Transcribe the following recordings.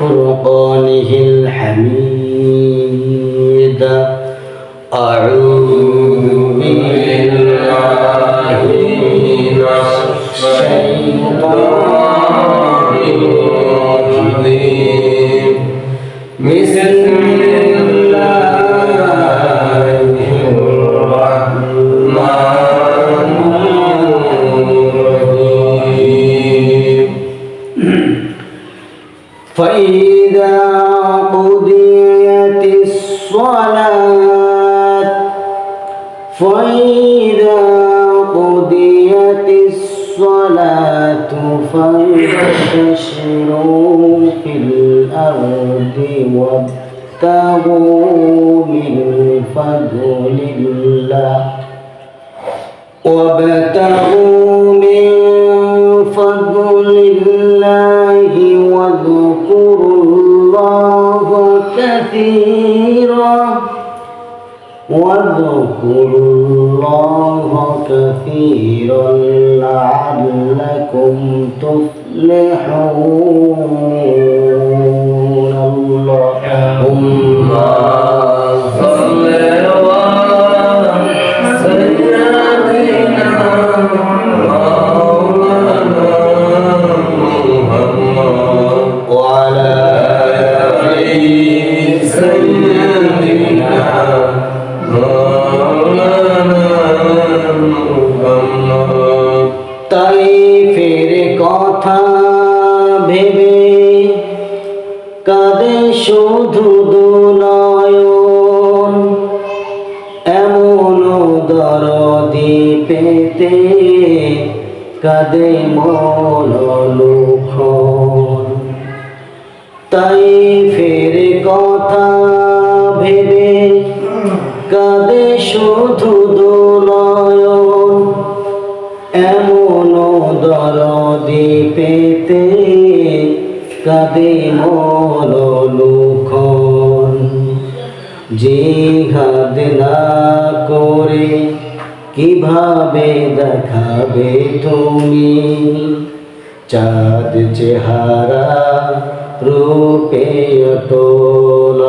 وفرقانه الحميد أعوذ بالله من الشيطان الرجيم بسم فانتشروا في الأرض وابتغوا من فضل الله. وابتغوا من فضل الله واذكروا الله كثيرا. واذكروا الله كثيرا لعلكم تفلحون কাঁদে মন লুখন তাই ফের কথা ভেবে কাঁদে শুধু দোলয়ন। এমন দরদি পেতে কাঁদে লুখন জিহাদ না করে কীভাবে দেখাবে তুমি? চাঁদ চেহারা রূপে অটল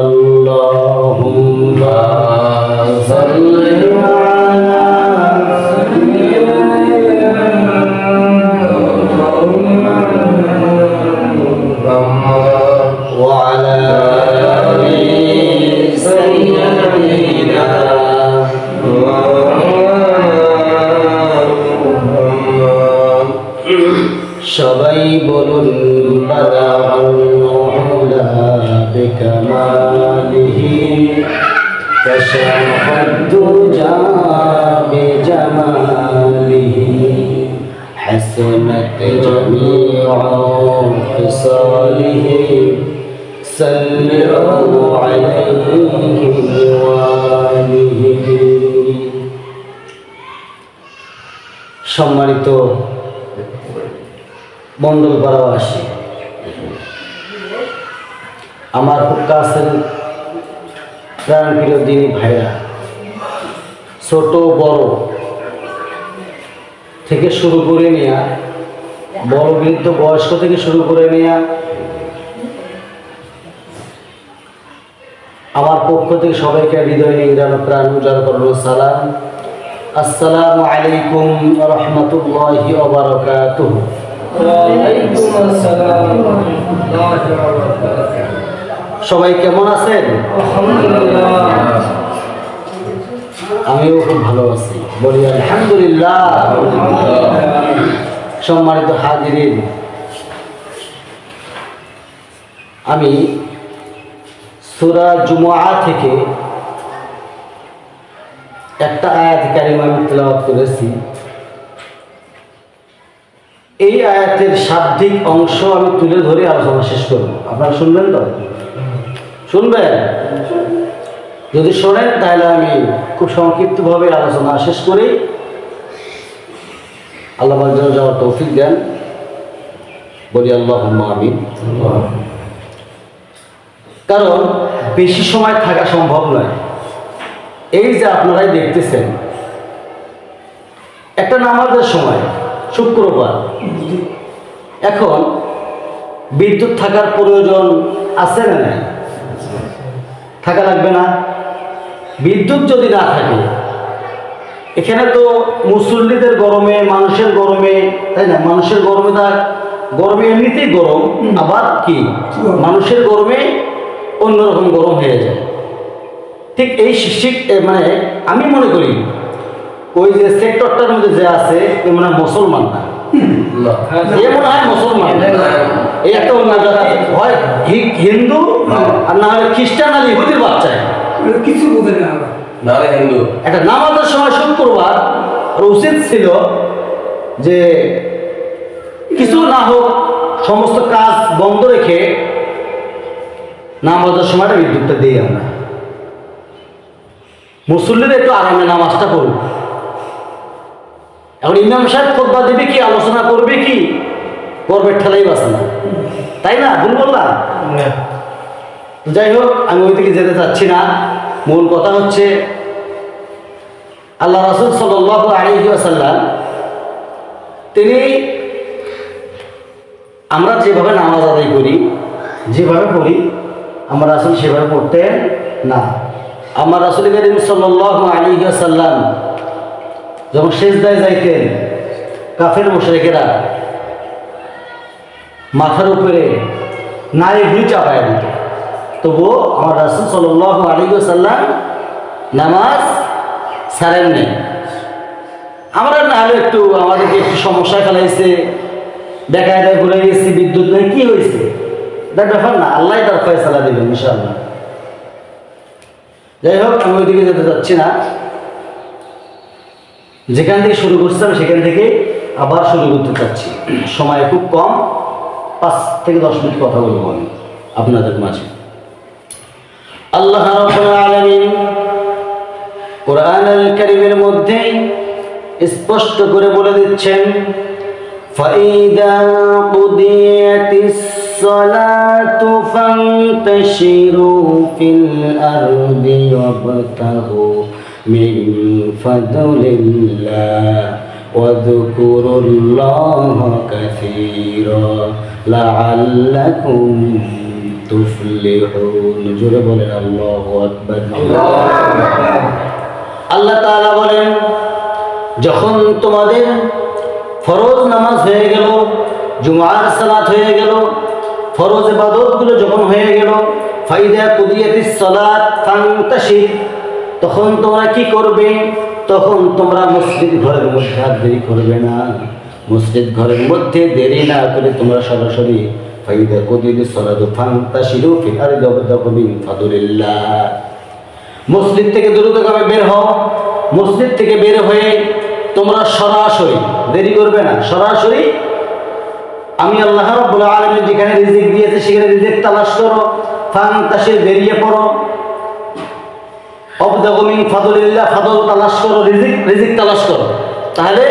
সম্মানিত মন্ডল পাড়াবাসী, আমার খুব কাছের প্রাণপ্রিয় দিনী ভাইরা, ছোট বড় থেকে শুরু করে নেয়া, বড় বৃদ্ধ বয়স্ক থেকে শুরু করে নেয়া আমার পক্ষ থেকে সবাইকে হৃদয় নিংরানো প্রাণ উজাড় করানো সালাম। আসসালামু আলাইকুম রহমতুল্লাহি সবাই কেমন আছেন? আমিও খুব ভালো আছি। বলি আলহামদুলিল্লাহ। সম্মানিত হাজিরিন। আমি সুরা জুমুআ থেকে একটা আয়াত কারিমা আমি তেলাওয়াত করেছি। এই আয়াতের শাব্দিক অংশ আমি তুলে ধরে আলোচনা শেষ করব। আপনারা শুনবেন তো? শুনবেন? যদি শোনেন, তাহলে আমি খুব সংক্ষিপ্তভাবে আলোচনা শেষ করি। আল্লাহ যেন যাওয়ার তৌফিক দেন। বলি আল্লাহ আমিন। কারণ বেশি সময় থাকা সম্ভব নয়। এই যে আপনারাই দেখতেছেন একটা নামাজের সময় শুক্রবার এখন বিদ্যুৎ থাকার প্রয়োজন আছে না নাই? থাকা লাগবে না? বিদ্যুৎ যদি না থাকে এখানে তো মুসল্লিদের গরমে মানুষের গরমে তাই না? মানুষের গরমে তার গরমে এমনিতেই গরম আবার কি? মানুষের গরমে অন্যরকম গরম হয়ে যায়। ঠিক এই শিক্ষিক মানে আমি মনে করি ওই যে সেক্টরটার মধ্যে যে আছে এ মনে হয় মুসলমান না। এ মনে হয় মুসলমান। এই একটা অন্য জাতি হয় হি- হিন্দু আর না হলে খ্রিস্টান আর ইহুদির কিছু বোঝে না হিন্দু। একটা নামাজের সময় শুক্রবার উচিত ছিল যে কিছু না হোক সমস্ত কাজ বন্ধ রেখে নামাজের সময়টা বিদ্যুৎটা দিই আমরা। মুসল্লিরা একটু আরামে নামাজটা করুক এখন ইমাম সাহেব খোদবা দেবে কি আলোচনা করবে কি? করবে ঠেলাই বাসে না। তাই না? ভুল বললাম? যাই হোক আমি ওই দিকে যেতে চাচ্ছি না। মূল কথা হচ্ছে আল্লাহ রাসুল সাল্লাহ আলী আসাল্লাম তিনি আমরা যেভাবে নামাজ আদায় করি যেভাবে পড়ি আমার রাসুল সেভাবে পড়তেন না। আমার রাসুল করিম সাল্লাহ আলী আসাল্লাম যখন শেষ দায় যাইতেন, কাফের মুশরেকেরা মাথার উপরে নারী ভুল চাপায় দিত। তবুও আমার রাসুল সাল্লাহ আলী সাল্লাম নামাজ ছাড়েন নেই। আমরা না হলে একটু আমাদেরকে একটু সমস্যা ফেলাইছে দেখায় দেয় ঘুরে গেছি বিদ্যুৎ নেই, কি তার ব্যাপার না আল্লাহ তার ফয়সালা দেবেন ইনশাআল্লাহ। যাই হোক, আমি ওইদিকে যেতে না। যেখান থেকে শুরু করছিলাম সেখান থেকে আবার শুরু করতে চাচ্ছি। সময় খুব কম, পাঁচ থেকে দশ মিনিট কথা বলব আমি আপনাদের মাঝে। আল্লাহ আলামিন কোরআনুল কারীমের মধ্যে স্পষ্ট করে বলে দিচ্ছেন فَإِذَا قُضِيَتِ الصَّلَاةُ فَانتَشِرُوا فِي الْأَرْضِ وَابْتَغُوا مِنْ فَضْلِ اللَّهِ واذكروا الله كثيرا لعلكم تفلحون জোরে বলেন আল্লাহু আকবার আল্লাহ তাআলা বলেন যখন তোমাদের ফরজ নামাজ হয়ে গেল, জুমার সালাত হয়ে গেল, ফরজ ইবাদতগুলো যখন হয়ে গেল, ফাইদা কুদিয়াতিস সালাত ফান্তাশির, তখন তোমরা কি করবে? তখন তোমরা মসজিদ ঘরের মধ্যে আর দেরি করবে না। মসজিদ ঘরের মধ্যে দেরি না করে তোমরা সরাসরি ফাইদা কুদিয়াতিস সালাত ফান্তাশিরু ফিল আরদি ওয়াবতাগু মিন ফাদলিল্লাহ। মসজিদ থেকে দ্রুতগামী বের হও। মসজিদ থেকে বের হয়ে তোমরা সরাসরি, দেরি করবে না, সরাসরি আমি আল্লাহ রাব্বুল আলামিন যেখানে রিজিক দিয়েছে সেখানে রিজিক তালাশ করো ফান তাসে বেরিয়ে পড়ো। অবদাগু মিন ফাদলিল্লাহ, ফাদল তালাশ করো, রিজিক রিজিক তালাশ করো। তাহলে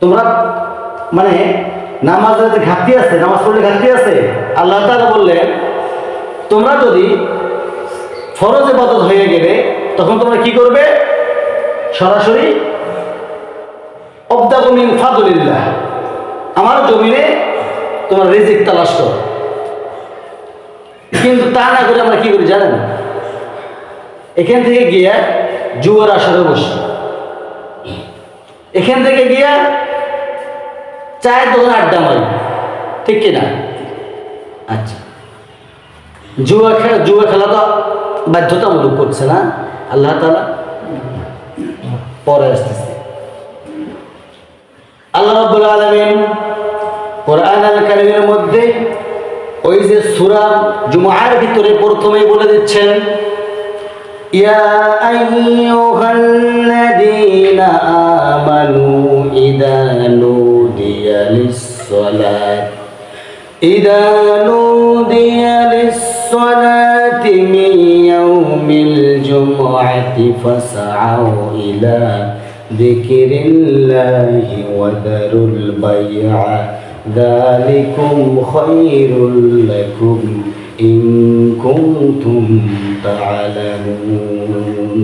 তোমরা মানে নামাজের যে ঘাটতি আছে, নামাজ পড়লে ঘাটতি আছে, আল্লাহ তাআলা বললেন, তোমরা যদি ফরজ ইবাদত হয়ে গেলে, তখন তোমরা কি করবে? সরাসরি অবদাগমিন ফাদুলিল্লাহ। আমার জমিনে তোমার রিজিক তালাশ করো। কিন্তু তা না করে আমরা কি করি জানেন? এখান থেকে গিয়ে জুয়ার আসরে বসি। এখান থেকে গিয়ে চায়ের দোকানে আড্ডা মারি। ঠিক কিনা আচ্ছা। জুয়া খেলা জুয়া খেলা তো বাধ্যতামূলক করছে না। আল্লাহ তালা পরে আসতেছে। আল্লাহ রব্বুল কোরআন আল কালিমের মধ্যে ওই যে সুরা জুমার ভিতরে প্রথমেই বলে দিচ্ছেন, ইয়া فاسعوا إلى ذكر الله وذروا البيع ذلكم خير لكم إن كنتم تعلمون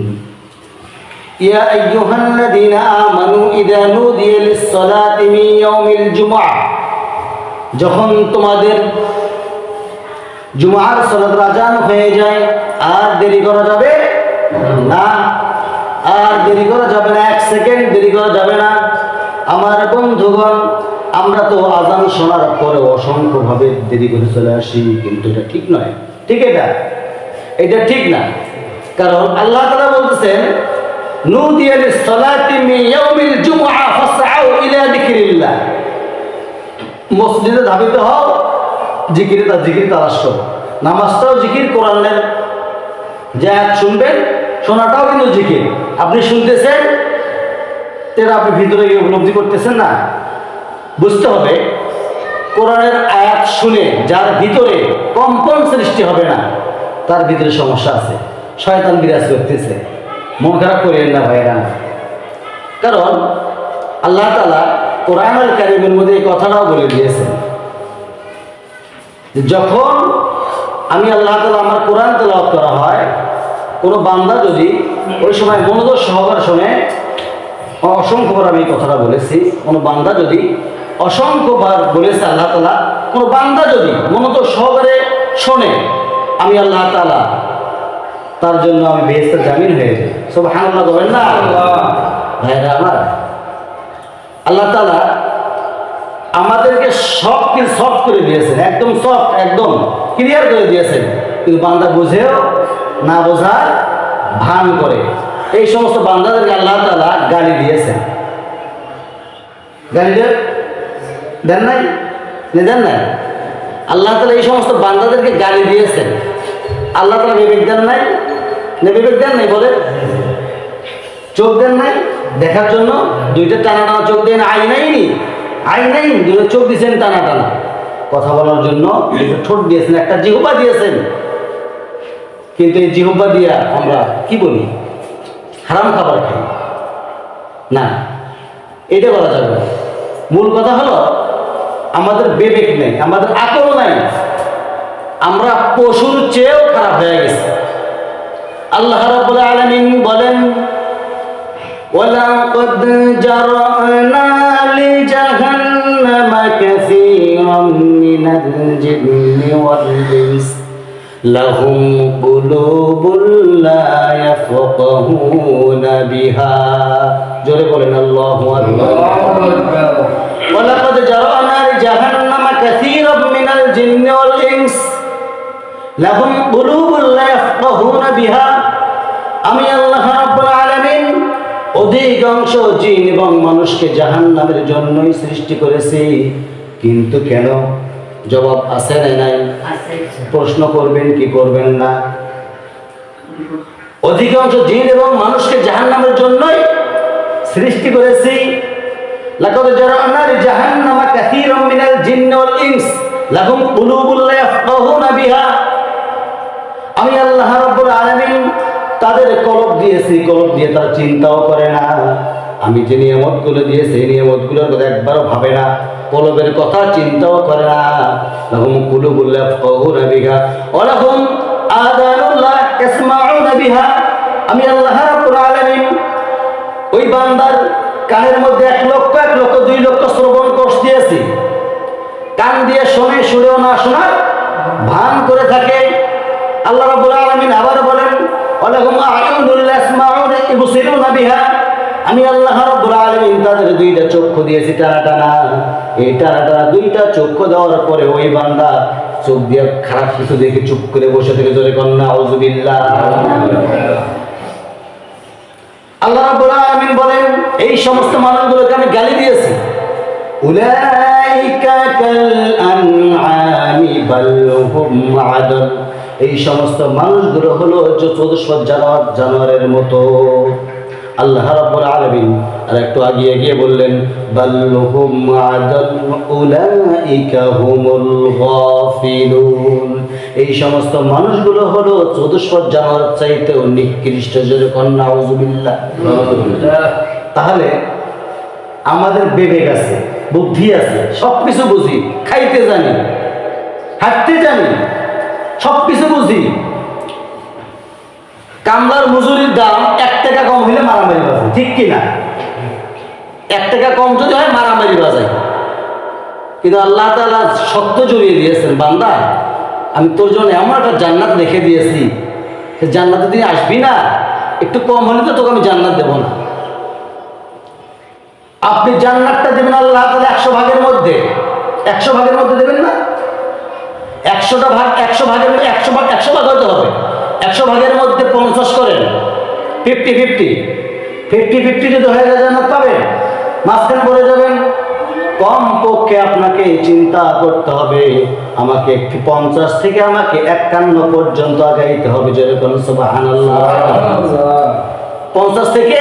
يا أيها الذين آمنوا إذا نودي للصلاة من يوم الجمعة যখন তোমাদের জুমার সলাত আজান হয়ে যায় আর দেরি করা যাবে না আর দেরি করা যাবে না, এক সেকেন্ড দেরি করা যাবে না। আমার বন্ধুগণ, আমরা তো আজান শোনার পরে অসংখ্যভাবে দেরি করে চলে আসি, কিন্তু এটা ঠিক নয়। ঠিক এটা? এটা ঠিক না। কারণ আল্লাহ তালা বলতেছেন, নুদিয়া লিস-সালাতি মিন জুমআ ফাসআউ ইলা যিকরিল্লাহ। মসজিদে ধাবিত হও জিকিরে তার জিকির তালাশ করো। নামাজটাও জিকির কোরআনের যে আয়াত শুনবেন শোনাটাও কিন্তু জিকির। আপনি শুনতেছেন, তেরা আপনি ভিতরে উপলব্ধি করতেছেন না? বুঝতে হবে, কোরআনের আয়াত শুনে যার ভিতরে কম্পন সৃষ্টি হবে না, তার ভিতরে সমস্যা আছে। শয়তান বিরাজ করতেছে। মন খারাপ করেন না ভাইরা কারণ আল্লাহ তালা কোরআনুল কারিমের মধ্যে এই কথাটাও বলে দিয়েছেন যখন আমি আল্লাহ তালা আমার কোরআন তেলাওয়াত করা হয় কোনো বান্দা যদি ওই সময় মনোযোগ সহকারে শোনে অসংখ্যবার আমি এই কথাটা বলেছি। কোনো বান্দা যদি অসংখ্যবার বলেছে আল্লাহ তালা কোনো বান্দা যদি মনোযোগ সহকারে শোনে আমি আল্লাহ তালা তার জন্য আমি বেহেস্তের জামিন হয়ে যাই সব হান্না করবেন না ভাইরা আমার আল্লাহ তালা আমাদেরকে সব কিছু সফট করে দিয়েছেন একদম সফট একদম ক্লিয়ার করে দিয়েছেন। কিন্তু বান্দা বুঝেও না বোঝার ভান করে। এই সমস্ত বান্দাদেরকে আল্লাহ তালা গালি দিয়েছেন। গালি দেন? নাই? দেন নাই? আল্লাহ তালা এই সমস্ত বান্দাদেরকে গালি দিয়েছেন। আল্লাহ তালা বিবেক দেন নাই? না বিবেক দেন নাই বলে চোখ দেন নাই? দেখার জন্য দুইটা টানা টানা চোখ দেন আই নাই নি? আই নাই দুটো চোখ দিয়েছেন টানা টানা। কথা বলার জন্য দুটো ঠোঁট দিয়েছেন একটা জিহ্বা দিয়েছেন। কিন্তু এই জিহ্বা দিয়া আমরা কি বলি হারাম খাবার খাই না এটা বলা যাবে না মূল কথা হলো আমাদের বিবেক নেই আমাদের আকল নাই আমরা পশুর চেয়েও খারাপ হয়ে গেছি আল্লাহ রাব্বুল আলামিন বলেন ولقد جرأنا لجهنم كثيرا من الجن والإنس لهم قلوب لا يفقهون بها جوري بولن الله أكبر ولقد جرأنا لجهنم كثيرا من الجن والإنس لهم قلوب لا يفقهون بها আমি আল্লাহ রাব্বুল আলামিন অধিকাংশ জিন এবং মানুষকে জাহান্নামের জন্যই সৃষ্টি করেছি কিন্তু কেন জবাব আছে না নাই? প্রশ্ন করবেন কি করবেন না? অধিকাংশ জিন এবং মানুষকে জাহান নামের জন্যই সৃষ্টি করেছি। লাকাদ জারানা জাহান্নামা কাসীরাম মিনাল জিন্নি ওয়াল ইনস। লাহুম কুলুবুল লা ইয়াফকাহুনা বিহা। আমি আল্লাহ রাব্বুল আলামিন তাদের কলব দিয়েছি কলব দিয়ে তারা চিন্তাও করে না। আমি যে নিয়ামতগুলো দিয়েছি, এই নিয়ামতগুলোর কথা একবারও ভাবে না। কলবের কথা চিন্তাও করে না। লাহুম কুলুবুল লা ইয়াফকাহুনা বিহা ওয়া লাহুম আযানুল লা আমি আল্লাহ রাব্বুল আলামিন ওই বান্দার কানের মধ্যে এক লক্ষ এক লক্ষ, দুই লক্ষ শ্রবণ কোষ দিয়েছি। কান দিয়ে শোনে, শুনেও না শোনার ভান করে থাকে। আল্লাহ রাব্বুল আলামিন আবার বলেন, ওয়ালাহুম আ'য়ুনুল ইয়াসমাউনা ইবসিরুনা বিহা। আমি আল্লাহ রাব্বুল আলামিন তাদের দুইটা চক্ষু দিয়েছি, টানা টানা। এই টানা টানা দুইটা চক্ষু দেওয়ার পরে ওই বান্দা চোখ দিয়ে খারাপ কিছু দেখে চুপ করে বসে থেকে, জোরে কন্যা আউযুবিল্লাহ আল্লাহ আলামিন বলেন, এই সমস্ত মানুষগুলোকে আমি গালি দিয়েছি। উলাইকা কাল আনআমি এই সমস্ত মানুষগুলো হলো চতুষ্পদ জানোয়ার জানোয়ারের মতো। আল্লাহ রাব্বুল আলামিন আর একটু আগিয়ে গিয়ে বললেন বাল হুম আদল উলাইকা হুমুল গাফিলুন। এই সমস্ত মানুষগুলো হলো চতুষ্পদ জানোয়ার চাইতেও নিকৃষ্ট যেরকম নাউজুবিল্লাহ তাহলে আমাদের বিবেক আছে, বুদ্ধি আছে সব কিছু বুঝি, খাইতে জানি, হাঁটতে জানি সব কিছু বুঝি। কামলার মজুরির দাম এক টাকা কম হইলে মারামারি বাজায় ঠিক কি না? এক টাকা কম যদি হয় মারামারি বাজায় কিন্তু আল্লাহ তালা সত্য জড়িয়ে দিয়েছেন, বান্দা, আমি তোর জন্য এমন একটা জান্নাত রেখে দিয়েছি, সে জান্নাতে তুই আসবি না? একটু কম হলে তো তোকে আমি জান্নাত দেবো না। আপনি জান্নাতটা দেবেন আল্লাহ তাহলে একশো ভাগের মধ্যে। একশো ভাগের মধ্যে দেবেন না? একশোটা ভাগ, একশো ভাগের মধ্যে একশো ভাগ একশো ভাগ হতে হবে। একশো ভাগের মধ্যে পঞ্চাশ করেন। Fifty fifty. ফিফটি ফিফটি যদি হয়ে যায় জান্নাত পাবেন। মাঝখানে বলে যাবেন কম পক্ষে আপনাকে চিন্তা করতে হবে। আমাকে একটি পঞ্চাশ থেকে আমাকে একান্ন পর্যন্ত আগাইতে হবে। যেরকম পঞ্চাশ থেকে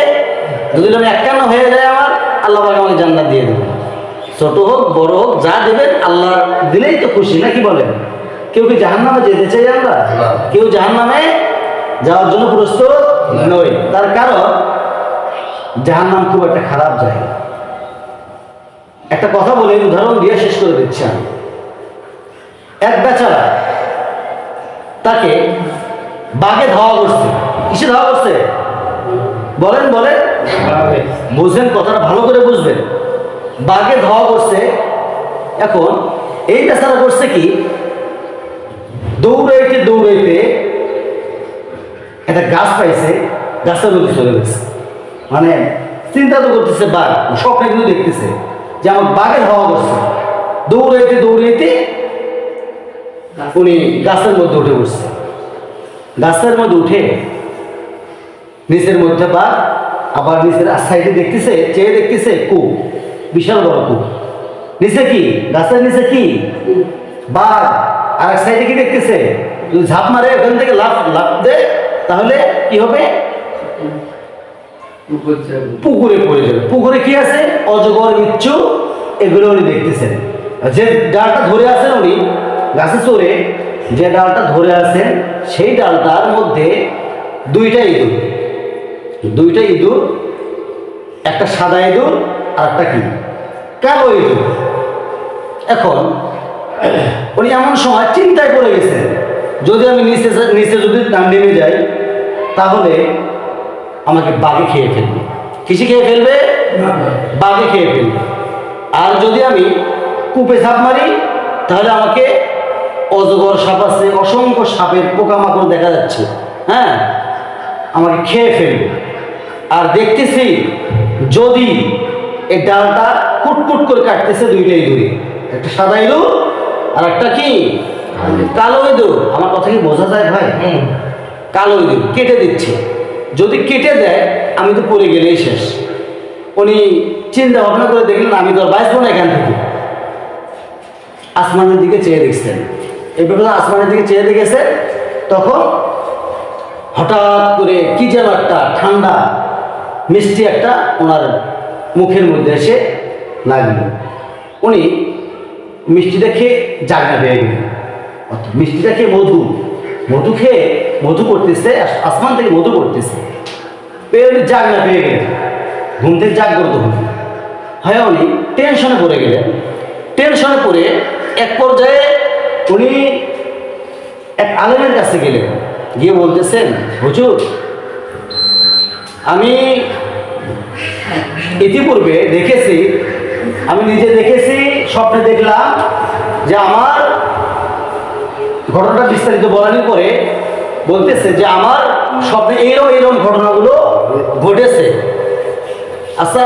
যদি আমি একান্ন হয়ে যায় আমার আল্লাহ আমাকে জান্নাত দিয়ে দেবেন। ছোট হোক বড় হোক যা দেবেন আল্লাহ দিলেই তো খুশি নাকি বলেন? কেউ কি জাহান নামে যেতে চাই আমরা? কেউ জাহান নামে যাওয়ার জন্য প্রস্তুত? নই। তার কারণ জাহান নাম খুব একটা খারাপ জায়গা। একটা কথা বলে উদাহরণ দিয়ে শেষ করে দিচ্ছি আমি। এক বেচারা তাকে বাঘে ধাওয়া করছে। কিসে ধাওয়া করছে? বলেন বলেন। বুঝলেন কথাটা ভালো করে বুঝবেন। বাঘে ধাওয়া করছে। এখন এই বেচারা করছে কি? দৌড়াইতে দৌড়াইতে একটা গাছ পাইছে গাছের মধ্যে চলে গেছে। মানে চিন্তা তো করতেছে বাঘ, স্বপ্নে কিন্তু দেখতেছে যে আমার বাঘের হাওয়া করছে দৌড়াইতে দৌড়াইতে উনি গাছের মধ্যে উঠে বসছে গাছের মধ্যে উঠে নিচের মধ্যে বাঘ আবার নিচের সাইডে দেখতেছে, চেয়ে দেখতেছে কু বিশাল বড় কু নিচে কি? গাছের নিচে কি? বাঘ। আর এক সাইডে কি দেখতেছে? যদি ঝাঁপ মারে ওখান থেকে লাফ লাফ দেয় তাহলে কি হবে? পুকুরে পড়ে যাবে। পুকুরে কি আছে? অজগর ইচ্ছু এগুলো উনি দেখতেছেন। যে ডালটা ধরে আছেন উনি, গাছে চড়ে, যে ডালটা ধরে আছেন, সেই ডালটার মধ্যে দুইটা ইঁদুর। দুইটা ইঁদুর, একটা সাদা ইঁদুর আর একটা কি? কালো ইঁদুর। এখন উনি এমন সময় চিন্তায় পড়ে গেছেন, যদি আমি নিচে নিচে যদি নাম যাই, তাহলে আমাকে বাঘে খেয়ে ফেলবে। কিসে খেয়ে ফেলবে? বাঘে খেয়ে ফেলবে। আর যদি আমি কূপে সাপ মারি, তাহলে আমাকে অজগর সাপ আছে, অসংখ্য সাপের পোকামাকড় দেখা যাচ্ছে। হ্যাঁ আমাকে খেয়ে ফেলবে। আর দেখতেছি, যদি এই ডালটা কুটকুট করে কাটতেছে দুইটাই দূরে। একটা সাদা ইঁদুর আর একটা কি? কালো ইঁদুর। আমার কথা কি বোঝা যায় ভাই? কালো ইঁদুর কেটে দিচ্ছে। যদি কেটে দেয় আমি তো পড়ে গেলেই শেষ। উনি চিন্তা ভাবনা করে দেখলেন আমি তো আর বাঁচবো না এখান থেকে। আসমানের দিকে চেয়ে দেখছেন। এই ব্যাপারে আসমানের দিকে চেয়ে দেখেছে তখন হঠাৎ করে কি যেন একটা ঠান্ডা মিষ্টি একটা ওনার মুখের মধ্যে এসে লাগল। উনি মিষ্টিটা খেয়ে জাগনা গেলেন। অর্থাৎ মিষ্টিটা খেয়ে মধু। মধু খেয়ে মধু করতেছে আসমান থেকে মধু করতেছে। পেয়ে জাগনা পেয়ে গেলেন। ঘুম থেকে জাগ্রত হলেন। হয় উনি টেনশনে পড়ে গেলেন। টেনশনে পড়ে এক পর্যায়ে উনি এক আলেমের কাছে গেলেন। গিয়ে বলতেছেন, হুজুর, আমি ইতিপূর্বে দেখেছি আমি নিজে দেখেছি স্বপ্নে দেখলাম যে আমার ঘটনাটা বিস্তারিত বলার পরে বলতেছে যে আমার স্বপ্নে এইরকম এইরকম ঘটনাগুলো ঘটেছে। আচ্ছা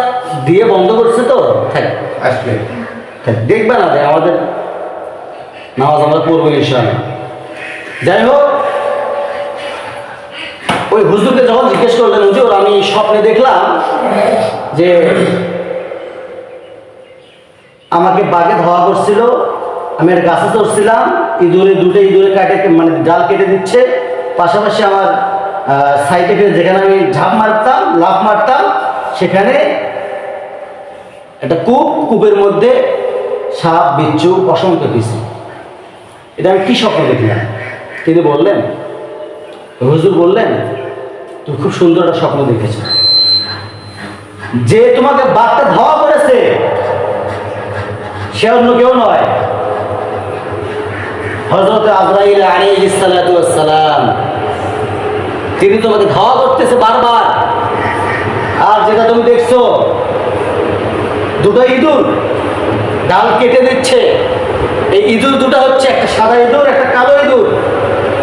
দিয়ে বন্ধ করছে তো? থাক। আসবে। দেখবে না যে আমাদের নামাজ আমরা পড়ব ইনশাআল্লাহ। যাই হোক ওই হুজুরকে যখন জিজ্ঞেস করলেন হুজুর আমি স্বপ্নে দেখলাম যে আমাকে বাঘে ধাওয়া করছিল, আমি একটা গাছে চড়ছিলাম, ইঁদুরে দুটো ইঁদুরে কাটে মানে ডাল কেটে দিচ্ছে। পাশাপাশি আমার সাইডে যেখানে আমি ঝাঁপ মারতাম, লাফ মারতাম, সেখানে একটা কূপ, কূপের মধ্যে সাপ, বিচ্ছু, অসংখ্য কিছু। এটা আমি কী স্বপ্ন দেখলাম? তিনি বললেন, হুজুর বললেন, তুমি খুব সুন্দর একটা স্বপ্ন দেখেছ। যে তোমাকে বাঘটা ধাওয়া করেছে সে অন্য কেউ নয়। হজরত আজরাইল আলাইহিস সালাতু ওয়াস তিনি তোমাকে ধাওয়া করতেছে বারবার। আর যেটা তুমি দেখছ, দুটো ইঁদুর ডাল কেটে দিচ্ছে। এই ইঁদুর দুটো হচ্ছে একটা সাদা ইঁদুর, একটা কালো ইঁদুর।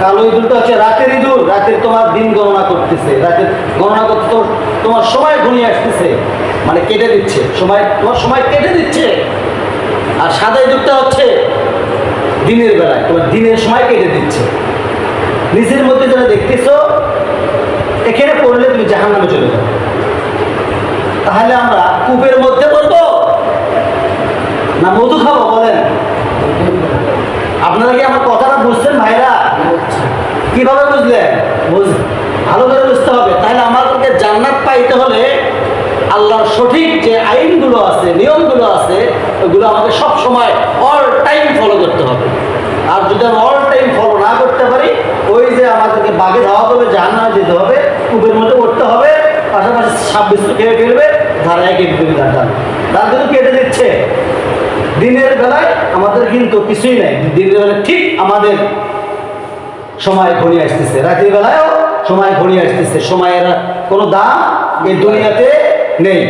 কালো ইঁদুরটা হচ্ছে রাতের ইঁদুর, রাতের তোমার দিন গণনা করতেছে। রাতের গণনা করতে তোমার সময় ঘনিয়ে আসতেছে। মানে কেটে দিচ্ছে, সময় তোমার সময় কেটে দিচ্ছে। আর সাদা ইঁদুরটা হচ্ছে দিনের বেলায় তোমার দিনের সময় কেটে দিচ্ছে। নিজের মধ্যে যেটা দেখতেছো এখানে পড়লে তুমি জাহান নামে চলে যাবে। তাহলে আমরা কূপের মধ্যে পড়ব? না মধু খাব বলেন। আপনারা কি আমার কথাটা বুঝছেন ভাইরা? কীভাবে বুঝলেন? বুঝ ভালো করে বুঝতে হবে। তাহলে আমাদেরকে জান্নাত পাইতে হলে আল্লাহর সঠিক যে আইনগুলো আছে, নিয়মগুলো আছে, ওগুলো আমাকে সব সময় অল টাইম ফলো করতে হবে। আর যদি আমি অল টাইম ফলো না করতে পারি, ওই যে আমাদেরকে বাগে ধাওয়া করবে, জাহান্নামে যেতে হবে কূপের মধ্যে উঠতে হবে, পাশাপাশি সাপ বিস্তু খেয়ে ফেলবে ধারায় কেটে দেবে ডাল তার কিন্তু কেটে দিচ্ছে। দিনের বেলায় আমাদের কিন্তু কিছুই নাই। দিনের বেলায় ঠিক আমাদের সময় ঘনিয়ে আসতেছে। রাতের বেলায়ও সময় ঘনিয়ে আসতেছে। সময়ের কোনো দাম এই দুনিয়াতে নেই